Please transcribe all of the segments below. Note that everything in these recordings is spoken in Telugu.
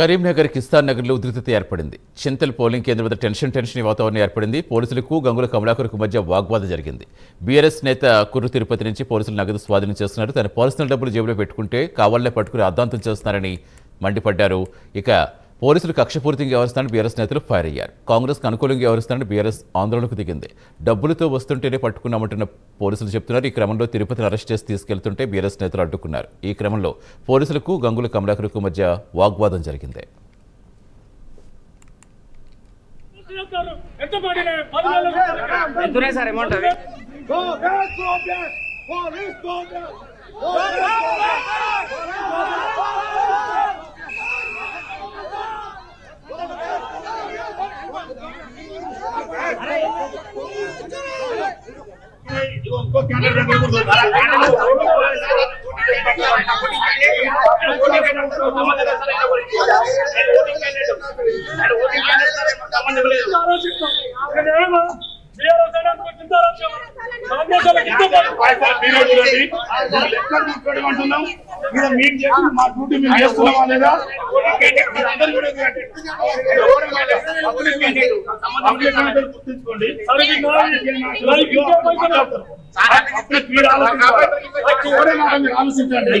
కరీంనగర్ కిస్తాన్ నగర్లో ఉద్రిక్తత ఏర్పడింది. చింతల్ పోలింగ్ కేంద్రం వద్ద టెన్షన్ టెన్షన్ వాతావరణం ఏర్పడింది. పోలీసులకు గంగుల కమలాకర్కు మధ్య వాగ్వాదం జరిగింది. బీఆర్ఎస్ నేత కుర్రు తిరుపతి నుంచి పోలీసులు నగదు స్వాధీనం చేస్తున్నారు. తన పర్సనల్ డబ్బులు జేబులో పెట్టుకుంటే కావాలనే పట్టుకుని అర్ధాంతం చేస్తున్నారని మండిపడ్డారు. ఇక పోలీసులు కక్షపూరితంగా వ్యవహరిస్తానని బీఆర్ఎస్ నేతలు ఫైర్ అయ్యారు. కాంగ్రెస్కు అనుకూలంగా వ్యవహరిస్తానని బీఆర్ఎస్ ఆందోళనకు దిగింది. డబ్బులతో వస్తుంటేనే పట్టుకున్నామంటున్న పోలీసులు చెప్తున్నారు. ఈ క్రమంలో తిరుపతిని అరెస్ట్ చేసి తీసుకెళ్తుంటే బీఆర్ఎస్ నేతలు అడ్డుకున్నారు. ఈ క్రమంలో పోలీసులకు గంగుల కమలాకర్కు మధ్య వాగ్వాదం జరిగింది. అమౌంట్ আমাদের మా డ్యూటీ మేము చేస్తున్నామా లేదా గుర్తుంచుకోండి మీరు ఆలోచించండి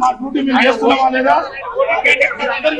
మా డ్యూటీ మేము చేస్తున్నామా లేదా మీరందరూ